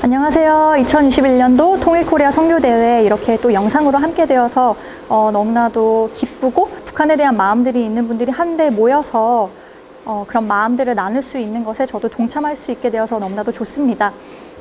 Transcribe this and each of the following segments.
안녕하세요. 2021년도 통일코리아 선교대회 이렇게 또 영상으로 함께 되어서 어, 너무나도 기쁘고 북한에 대한 마음들이 있는 분들이 한데 모여서 어, 그런 마음들을 나눌 수 있는 것에 저도 동참할 수 있게 되어서 너무나도 좋습니다.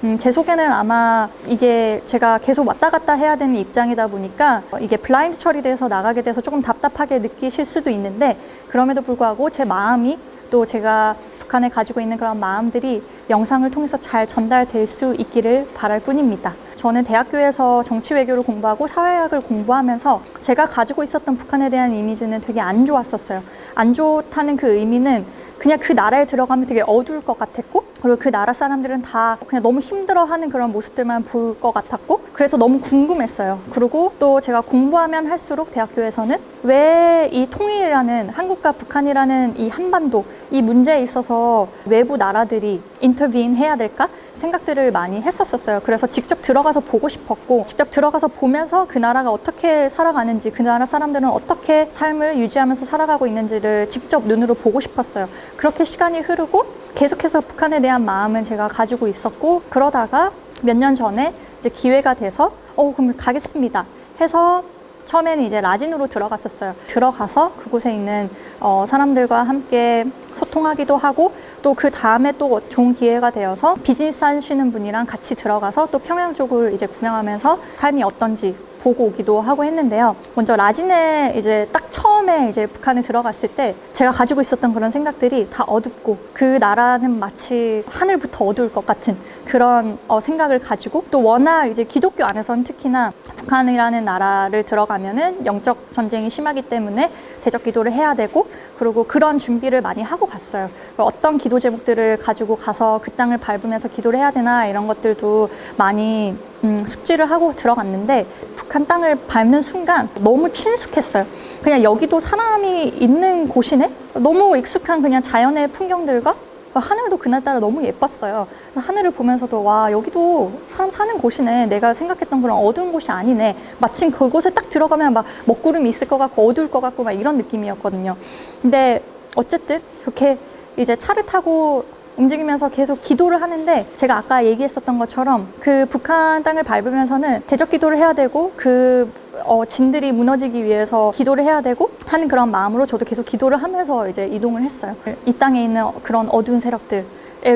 음, 제 소개는 아마 이게 제가 계속 왔다 갔다 해야 되는 입장이다 보니까 어, 이게 블라인드 처리돼서 나가게 돼서 조금 답답하게 느끼실 수도 있는데 그럼에도 불구하고 제 마음이 또 제가 북한에 가지고 있는 그런 마음들이 영상을 통해서 잘 전달될 수 있기를 바랄 뿐입니다. 저는 대학교에서 정치 외교를 공부하고 사회학을 공부하면서 제가 가지고 있었던 북한에 대한 이미지는 되게 안 좋았었어요. 안 좋다는 그 의미는 그냥 그 나라에 들어가면 되게 어두울 것 같았고 그리고 그 나라 사람들은 다 그냥 너무 힘들어하는 그런 모습들만 볼 것 같았고 그래서 너무 궁금했어요. 그리고 또 제가 공부하면 할수록 대학교에서는 왜 이 통일이라는 한국과 북한이라는 이 한반도 이 문제에 있어서 외부 나라들이 인터빈 해야 될까 생각들을 많이 했었었어요. 그래서 직접 들어가서 보고 싶었고 직접 들어가서 보면서 그 나라가 어떻게 살아가는지 그 나라 사람들은 어떻게 삶을 유지하면서 살아가고 있는지를 직접 눈으로 보고 싶었어요. 그렇게 시간이 흐르고 계속해서 북한에 대한 마음은 제가 가지고 있었고 그러다가 몇 년 전에 이제 기회가 돼서 어 그럼 가겠습니다 해서 처음에는 이제 라진으로 들어갔었어요. 들어가서 그곳에 있는 어, 사람들과 함께 소통하기도 하고 또 그 다음에 또 좋은 기회가 되어서 비즈니스 하시는 분이랑 같이 들어가서 또 평양 쪽을 이제 구경하면서 삶이 어떤지 보고 오기도 하고 했는데요. 먼저 라진에 이제 딱 처음 에 이제 북한에 들어갔을 때 제가 가지고 있었던 그런 생각들이 다 어둡고 그 나라는 마치 하늘부터 어두울 것 같은 그런 어, 생각을 가지고 또 워낙 이제 기독교 안에서는 특히나 북한이라는 나라를 들어가면은 영적 전쟁이 심하기 때문에 대적 기도를 해야 되고 그리고 그런 준비를 많이 하고 갔어요. 어떤 기도 제목들을 가지고 가서 그 땅을 밟으면서 기도를 해야 되나 이런 것들도 많이 음, 숙지를 하고 들어갔는데 북한 땅을 밟는 순간 너무 친숙했어요. 그냥 여기도 사람이 있는 곳이네? 너무 익숙한 그냥 자연의 풍경들과 하늘도 그날따라 너무 예뻤어요. 하늘을 보면서도 와 여기도 사람 사는 곳이네. 내가 생각했던 그런 어두운 곳이 아니네. 마침 그곳에 딱 들어가면 막 먹구름이 있을 것 같고 어두울 것 같고 막 이런 느낌이었거든요. 근데 어쨌든 그렇게 이제 차를 타고 움직이면서 계속 기도를 하는데 제가 아까 얘기했었던 것처럼 그 북한 땅을 밟으면서는 대적 기도를 해야 되고 그 어, 진들이 무너지기 위해서 기도를 해야 되고 하는 그런 마음으로 저도 계속 기도를 하면서 이제 이동을 했어요. 이 땅에 있는 그런 어두운 세력들을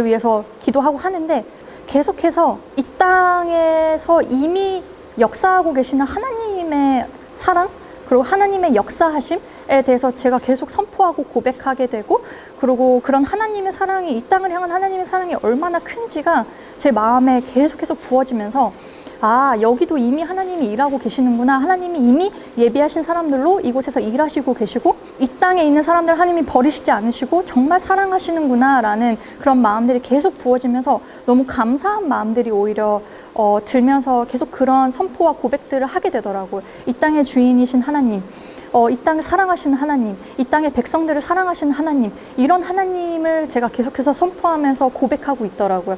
위해서 기도하고 하는데 계속해서 이 땅에서 이미 역사하고 계시는 하나님의 사랑 그리고 하나님의 역사하심 에 대해서 제가 계속 선포하고 고백하게 되고 그리고 그런 하나님의 사랑이 이 땅을 향한 하나님의 사랑이 얼마나 큰지가 제 마음에 계속해서 부어지면서 아 여기도 이미 하나님이 일하고 계시는구나 하나님이 이미 예비하신 사람들로 이곳에서 일하시고 계시고 이 땅에 있는 사람들 하나님이 버리시지 않으시고 정말 사랑하시는구나 라는 그런 마음들이 계속 부어지면서 너무 감사한 마음들이 오히려 어, 들면서 계속 그런 선포와 고백들을 하게 되더라고요 이 땅의 주인이신 하나님 어, 이 땅을 사랑하시는 하나님, 이 땅의 백성들을 사랑하시는 하나님, 이런 하나님을 제가 계속해서 선포하면서 고백하고 있더라고요.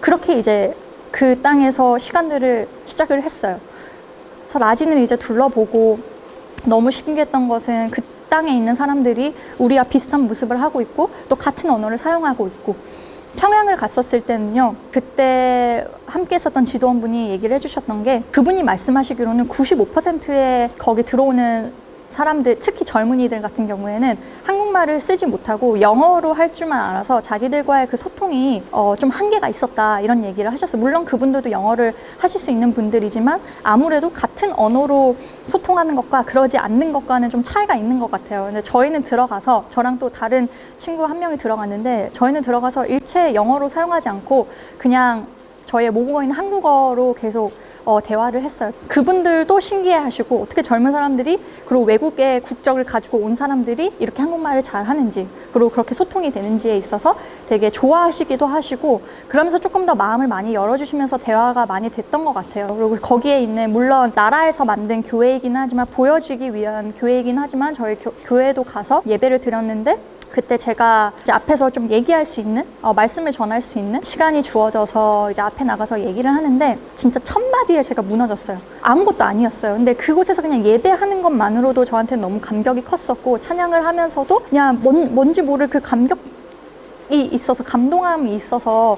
그렇게 이제 그 땅에서 시간들을 시작을 했어요. 그래서 라진을 이제 둘러보고 너무 신기했던 것은 그 땅에 있는 사람들이 우리와 비슷한 모습을 하고 있고 또 같은 언어를 사용하고 있고 평양을 갔었을 때는요 그때 함께 했었던 지도원분이 얘기를 해주셨던 게 그분이 말씀하시기로는 95%의 거기 들어오는 사람들 특히 젊은이들 같은 경우에는 한국말을 쓰지 못하고 영어로 할 줄만 알아서 자기들과의 그 소통이 어, 좀 한계가 있었다 이런 얘기를 하셨어요. 물론 그분들도 영어를 하실 수 있는 분들이지만 아무래도 같은 언어로 소통하는 것과 그러지 않는 것과는 좀 차이가 있는 것 같아요. 근데 저희는 들어가서 저랑 또 다른 친구 한 명이 들어갔는데 저희는 들어가서 일체 영어로 사용하지 않고 그냥 저의 모국어인 한국어로 계속 어, 대화를 했어요. 그분들도 신기해하시고 어떻게 젊은 사람들이 그리고 외국의 국적을 가지고 온 사람들이 이렇게 한국말을 잘 하는지 그리고 그렇게 소통이 되는지에 있어서 되게 좋아하시기도 하시고 그러면서 조금 더 마음을 많이 열어주시면서 대화가 많이 됐던 것 같아요. 그리고 거기에 있는 물론 나라에서 만든 교회이긴 하지만 보여지기 위한 교회이긴 하지만 저희 교, 교회도 가서 예배를 드렸는데 그때 제가 이제 앞에서 좀 얘기할 수 있는 어, 말씀을 전할 수 있는 시간이 주어져서 이제 앞에 나가서 얘기를 하는데 진짜 첫 마디에 제가 무너졌어요. 아무것도 아니었어요. 근데 그곳에서 그냥 예배하는 것만으로도 저한테는 너무 감격이 컸었고 찬양을 하면서도 그냥 뭔, 뭔지 모를 그 감격 있어서 감동함이 있어서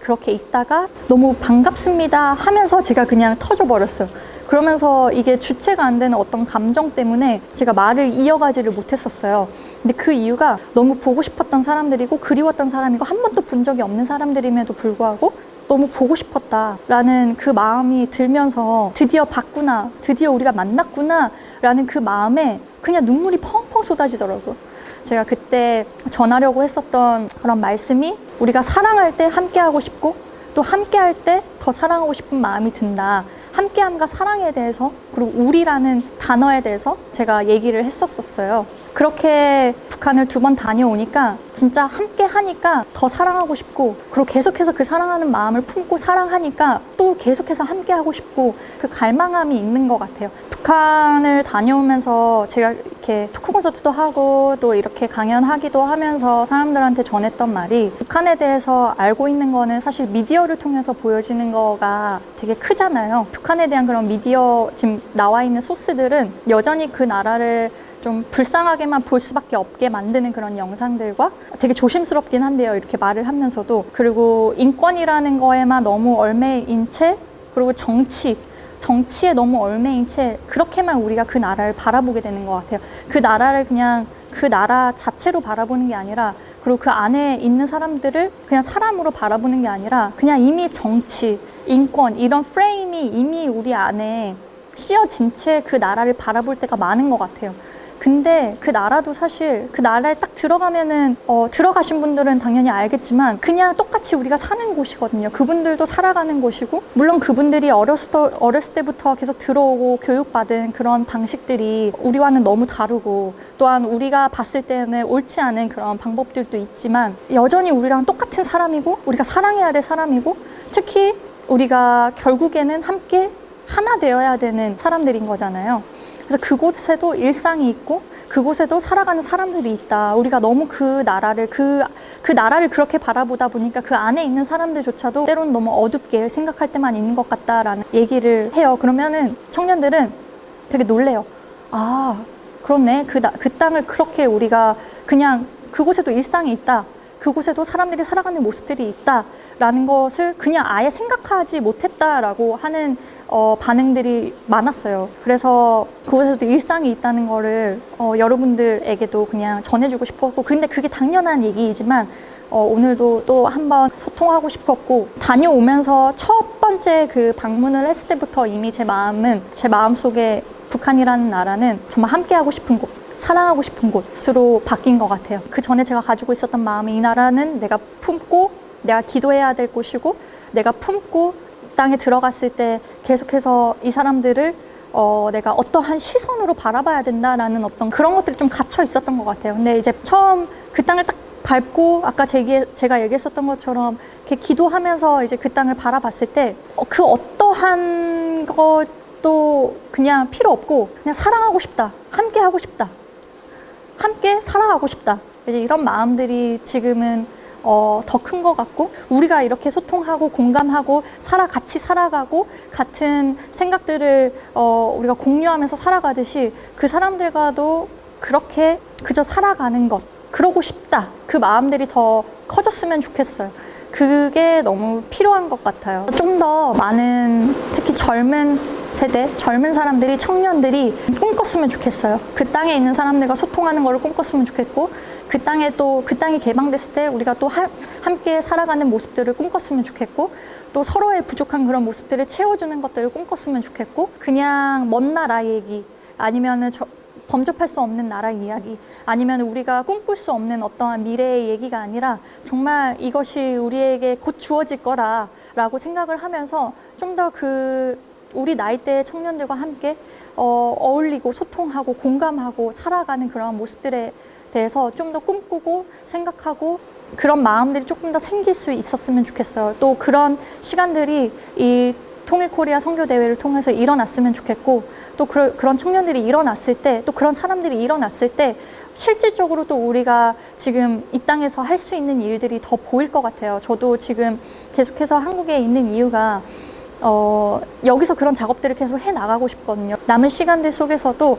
그렇게 있다가 너무 반갑습니다 하면서 제가 그냥 터져 버렸어요. 그러면서 이게 주체가 안 되는 어떤 감정 때문에 제가 말을 이어가지를 못했었어요. 근데 그 이유가 너무 보고 싶었던 사람들이고 그리웠던 사람이고 한 번도 본 적이 없는 사람들임에도 불구하고 너무 보고 싶었다라는 그 마음이 들면서 드디어 봤구나, 드디어 우리가 만났구나라는 그 마음에 그냥 눈물이 펑펑 쏟아지더라고요. 제가 그때 전하려고 했었던 그런 말씀이 우리가 사랑할 때 함께하고 싶고 또 함께할 때 더 사랑하고 싶은 마음이 든다. 함께함과 사랑에 대해서 그리고 우리라는 단어에 대해서 제가 얘기를 했었었어요. 그렇게 북한을 두 번 다녀오니까 진짜 함께 하니까 더 사랑하고 싶고 그리고 계속해서 그 사랑하는 마음을 품고 사랑하니까 또 계속해서 함께 하고 싶고 그 갈망함이 있는 것 같아요. 북한을 다녀오면서 제가 이렇게 토크 콘서트도 하고 또 이렇게 강연하기도 하면서 사람들한테 전했던 말이 북한에 대해서 알고 있는 거는 사실 미디어를 통해서 보여지는 거가 되게 크잖아요. 북한에 대한 그런 미디어 지금 나와 있는 소스들은 여전히 그 나라를 좀 불쌍하게만 볼 수밖에 없게 만드는 그런 영상들과 되게 조심스럽긴 한데요. 이렇게 말을 하면서도 그리고 인권이라는 거에만 너무 얼매인 채 그리고 정치 정치에 너무 얼매인 채 그렇게만 우리가 그 나라를 바라보게 되는 것 같아요. 그 나라를 그냥 그 나라 자체로 바라보는 게 아니라 그리고 그 안에 있는 사람들을 그냥 사람으로 바라보는 게 아니라 그냥 이미 정치, 인권 이런 프레임이 이미 우리 안에 씌어진 채 그 나라를 바라볼 때가 많은 것 같아요. 근데 그 나라도 사실 그 나라에 딱 들어가면은 어, 들어가신 분들은 당연히 알겠지만 그냥 똑같이 우리가 사는 곳이거든요. 그분들도 살아가는 곳이고 물론 그분들이 어렸을, 때, 어렸을 때부터 계속 들어오고 교육받은 그런 방식들이 우리와는 너무 다르고 또한 우리가 봤을 때는 옳지 않은 그런 방법들도 있지만 여전히 우리랑 똑같은 사람이고 우리가 사랑해야 될 사람이고 특히 우리가 결국에는 함께 하나 되어야 되는 사람들인 거잖아요. 그래서 그곳에도 일상이 있고 그곳에도 살아가는 사람들이 있다. 우리가 너무 그 나라를 그, 그 나라를 그렇게 바라보다 보니까 그 안에 있는 사람들조차도 때로는 너무 어둡게 생각할 때만 있는 것 같다라는 얘기를 해요. 그러면은 청년들은 되게 놀래요. 아, 그렇네. 그, 나, 그 땅을 그렇게 우리가 그냥 그곳에도 일상이 있다. 그곳에도 사람들이 살아가는 모습들이 있다라는 것을 그냥 아예 생각하지 못했다라고 하는 어, 반응들이 많았어요. 그래서 그곳에도 일상이 있다는 거를 어, 여러분들에게도 그냥 전해주고 싶었고, 근데 그게 당연한 얘기이지만 어, 오늘도 또 한번 소통하고 싶었고 다녀오면서 첫 번째 그 방문을 했을 때부터 이미 제 마음은 제 마음 속에 북한이라는 나라는 정말 함께하고 싶은 곳. 사랑하고 싶은 곳으로 바뀐 것 같아요. 그 전에 제가 가지고 있었던 마음이 이 나라는 내가 품고 내가 기도해야 될 곳이고 내가 품고 이 땅에 들어갔을 때 계속해서 이 사람들을 어, 내가 어떠한 시선으로 바라봐야 된다라는 어떤 그런 것들이 좀 갇혀 있었던 것 같아요. 근데 이제 처음 그 땅을 딱 밟고 아까 제기, 제가 얘기했었던 것처럼 이렇게 기도하면서 이제 그 땅을 바라봤을 때 그 어떠한 것도 그냥 필요 없고 그냥 사랑하고 싶다. 함께 하고 싶다. 함께 살아가고 싶다. 이제 이런 마음들이 지금은 어, 더 큰 것 같고 우리가 이렇게 소통하고 공감하고 살아 같이 살아가고 같은 생각들을 어, 우리가 공유하면서 살아가듯이 그 사람들과도 그렇게 그저 살아가는 것 그러고 싶다 그 마음들이 더 커졌으면 좋겠어요. 그게 너무 필요한 것 같아요. 좀 더 많은 특히 젊은 세대, 젊은 사람들이, 청년들이 꿈꿨으면 좋겠어요. 그 땅에 있는 사람들과 소통하는 걸 꿈꿨으면 좋겠고, 그 땅에 또, 그 땅이 개방됐을 때 우리가 또 하, 함께 살아가는 모습들을 꿈꿨으면 좋겠고, 또 서로의 부족한 그런 모습들을 채워주는 것들을 꿈꿨으면 좋겠고, 그냥 먼 나라 얘기, 아니면은 저, 범접할 수 없는 나라 이야기 아니면 우리가 꿈꿀 수 없는 어떠한 미래의 얘기가 아니라 정말 이것이 우리에게 곧 주어질 거라라고 생각을 하면서 좀더그 우리 나이대의 청년들과 함께 어, 어울리고 소통하고 공감하고 살아가는 그런 모습들에 대해서 좀 더 꿈꾸고 생각하고 그런 마음들이 조금 더 생길 수 있었으면 좋겠어요. 또 그런 시간들이 이 통일 코리아 선교 대회를 통해서 일어났으면 좋겠고 또 그런 그런 청년들이 일어났을 때 또 그런 사람들이 일어났을 때 실질적으로 또 우리가 지금 이 땅에서 할 수 있는 일들이 더 보일 것 같아요. 저도 지금 계속해서 한국에 있는 이유가 어, 여기서 그런 작업들을 계속 해 나가고 싶거든요. 남은 시간들 속에서도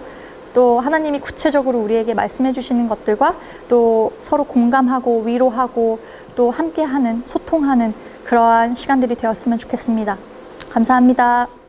또 하나님이 구체적으로 우리에게 말씀해 주시는 것들과 또 서로 공감하고 위로하고 또 함께하는 소통하는 그러한 시간들이 되었으면 좋겠습니다. 감사합니다.